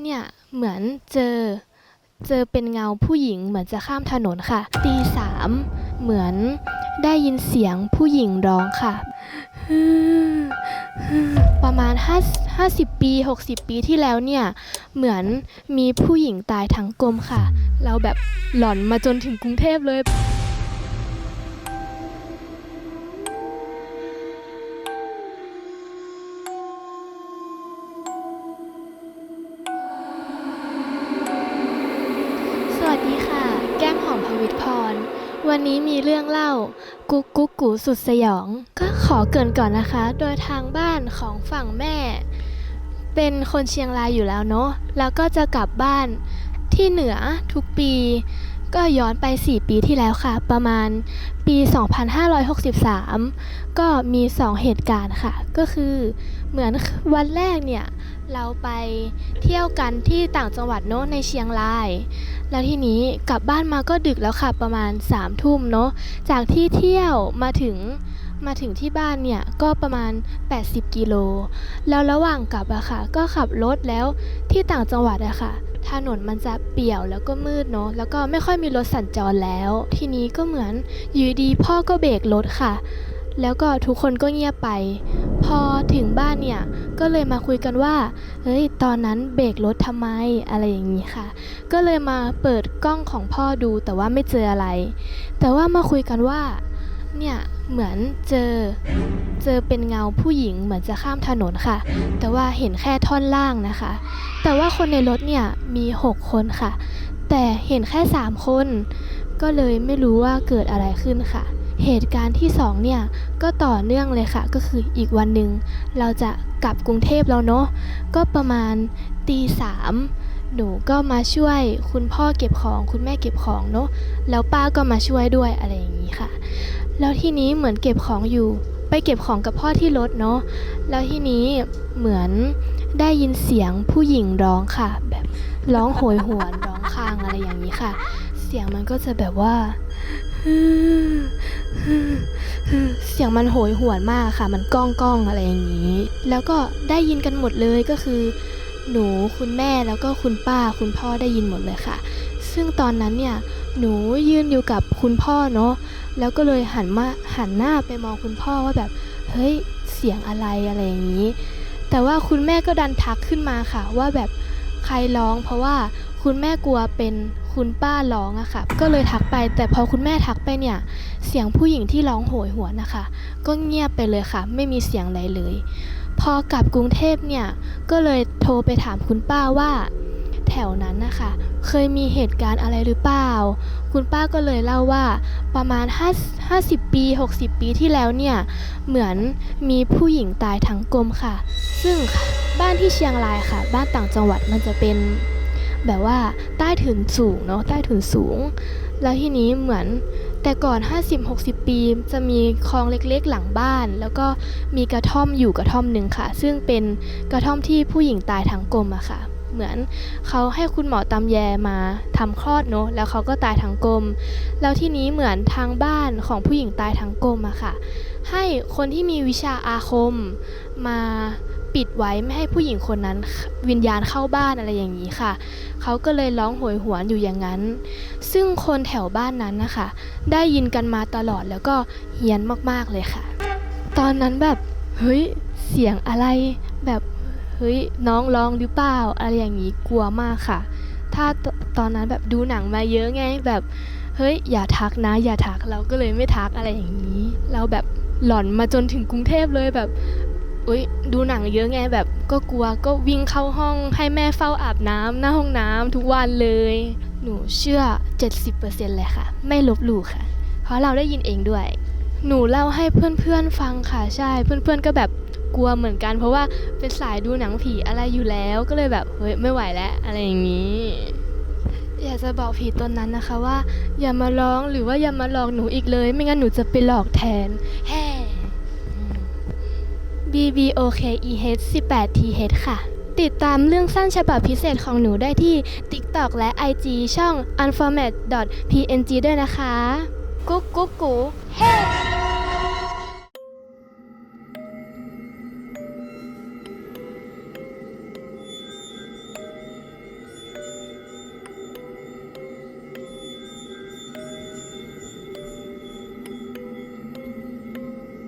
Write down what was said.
เนี่ย เหมือนเจอ เจอเป็นเงาผู้หญิงเหมือนจะข้ามถนนค่ะ ตีสามเหมือนได้ยินเสียงผู้หญิงร้องค่ะ ประมาณ5 50 ปี 60 ปีที่แล้วเนี่ย เหมือนมีผู้หญิงตายทั้งกลมค่ะ เราแบบหลอนมาจนถึงกรุงเทพเลย วันนี้มีเรื่องเล่า กุ๊กกุ๊กกูสุดสยอง ก็ขอเกินก่อนนะคะ โดยทางบ้านของฝั่งแม่ เป็นคนเชียงรายอยู่แล้วเนาะแล้วก็จะกลับบ้านที่เหนือทุกปี ก็ย้อนไป 4 ปีที่แล้วค่ะ ประมาณปี 2563 ก็มี 2 เหตุการณ์ค่ะ ก็คือเหมือนวันแรกเนี่ย เราไป เที่ยวกันที่ต่างจังหวัดเนาะในเชียงราย แล้วทีนี้กลับบ้านมาก็ดึกแล้วค่ะประมาณ3ามทุ่มเนาะจากที่เที่ยวมาถึงมาถึงที่บ้านเนี่ยก็ประมาณ 80 กิโล แล้วระหว่างกลับอะค่ะ ก็ขับรถแล้วที่ต่างจังหวัดอะค่ะ ถนนมันจะเปี่ยวแล้วก็มืดเนาะ แล้วก็ไม่ค่อยมีรถสัญจรแล้ว ทีนี้ก็เหมือนอยู่ดีพ่อก็เบรกรถค่ะ แล้วก็ทุกคนก็เงียบไป พอถึงบ้านเนี่ยก็เลยมาคุยกันว่าเฮ้ยตอนนั้นเบรกรถทำไมอะไรอย่างนี้ค่ะ ก็เลยมาเปิดกล้องของพ่อดูแต่ว่าไม่เจออะไร แต่ว่ามาคุยกันว่าเนี่ยเหมือนเจอเจอเป็นเงาผู้หญิงเหมือนจะข้ามถนนค่ะ แต่ว่าเห็นแค่ท่อนล่างนะคะ แต่ว่าคนในรถเนี่ยมี 6 คนค่ะ แต่เห็นแค่ 3 คน ก็เลยไม่รู้ว่าเกิดอะไรขึ้นค่ะ เหตุการณ์ที่สองเนี่ยก็ต่อเนื่องเลยค่ะ ก็คืออีกวันหนึ่งเราจะกลับกรุงเทพแล้วเนาะก็ประมาณตีสามหนูก็มาช่วยคุณพ่อเก็บของคุณแม่เก็บของเนาะแล้วป้าก็มาช่วยด้วยอะไรอย่างนี้ค่ะ แล้วทีนี้เหมือนเก็บของอยู่ ไปเก็บของกับพ่อที่รถเนาะแล้วทีนี้เหมือนได้ยินเสียงผู้หญิงร้องค่ะ แบบร้องโหยหวนร้องครางอะไรอย่างนี้ค่ะ เสียงมันก็จะแบบว่า เสียงมันโหยหวนมากค่ะ มันก้องก้องอะไรอย่างนี้ แล้วก็ได้ยินกันหมดเลยก็คือ หนูคุณแม่แล้วก็คุณป้าคุณพ่อได้ยินหมดเลยค่ะ ซึ่งตอนนั้นเนี่ยหนูยืนอยู่กับคุณพ่อเนาะแล้วก็เลยหันมาหันหน้าไปมองคุณพ่อว่าแบบเฮ้ยเสียงอะไรอะไรอย่างนี้ แต่ว่าคุณแม่ก็ดันทักขึ้นมาค่ะว่าแบบใครร้องเพราะว่าคุณแม่กลัวเป็น คุณป้าร้องอะค่ะ ก็เลยทักไป แต่พอคุณแม่ทักไปเนี่ย เสียงผู้หญิงที่ร้องโหยหวนนะคะ ก็เงียบไปเลยค่ะ ไม่มีเสียงอะไรเลย พอกลับกรุงเทพเนี่ย ก็เลยโทรไปถามคุณป้าว่า แถวนั้นนะคะ เคยมีเหตุการณ์อะไรหรือเปล่า คุณป้าก็เลยเล่าว่า ประมาณ 5 50 ปี 60 ปีที่แล้วเนี่ย เหมือนมีผู้หญิงตายทั้งกลมค่ะ ซึ่งบ้านที่เชียงรายค่ะ บ้านต่างจังหวัดมันจะเป็น แบบว่าใต้ถุนสูงเนาะใต้ถุนสูง แล้วทีนี้เหมือนแต่ก่อน 50-60 ปี จะมีคลองเล็กๆหลังบ้าน แล้วก็มีกระท่อมอยู่กระท่อมหนึ่งค่ะ ซึ่งเป็นกระท่อมที่ผู้หญิงตายทั้งกลมอะค่ะ เหมือนเขาให้คุณหมอตำแยมาทำคลอดเนาะแล้วเขาก็ตายทั้งกลม แล้วที่นี้เหมือนทางบ้านของผู้หญิงตายทั้งกลมอะค่ะ ให้คนที่มีวิชาอาคมมา ปิดไว้ไม่ให้ผู้หญิงคนนั้นวิญญาณเข้าบ้านอะไรอย่างนี้ค่ะ เขาก็เลยร้องโหยหวนอยู่อย่างนั้น ซึ่งคนแถวบ้านนั้นนะคะได้ยินกันมาตลอดแล้วก็เฮี้ยนมากๆเลยค่ะ ตอนนั้นแบบเฮ้ยเสียงอะไรแบบเฮ้ยน้องร้องหรือเปล่าอะไรอย่างนี้กลัวมากค่ะ ถ้าตตอนนั้นแบบดูหนังมาเยอะไงแบบเฮ้ยอย่าทักนะ อย่าทักเราก็เลยไม่ทักอะไรอย่างนี้ เราแบบหลอนมาจนถึงกรุงเทพเลยแบบ อุ้ยดูหนังเยอะไงแบบก็กลัวก็วิ่งเข้าห้องให้แม่เฝ้าอาบน้ำหน้าห้องน้ำทุกวันเลย หนูเชื่อ 70%เลยค่ะ ไม่ลบหลู่ค่ะ เพราะเราได้ยินเองด้วย หนูเล่าให้เพื่อนๆฟังค่ะใช่เพื่อนๆก็แบบกลัวเหมือนกัน เพราะว่าเป็นสายดูหนังผีอะไรอยู่แล้วก็เลยแบบเฮ้ยไม่ไหวแล้วอะไรอย่างนี้อยากจะบอกผีตนนั้นนะคะว่า อย่ามาร้องหรือว่าอย่ามาหลอกหนูอีกเลย ไม่งั้นหนูจะไปหลอกแทนแฮ่ B B O K E H 18 T H ค่ะ ติดตามเรื่องสั้นฉบับพิเศษของหนูได้ที่ TikTok และ IG ช่อง unformat png ด้วยนะคะ กุ๊กกุ๊กกูเฮ้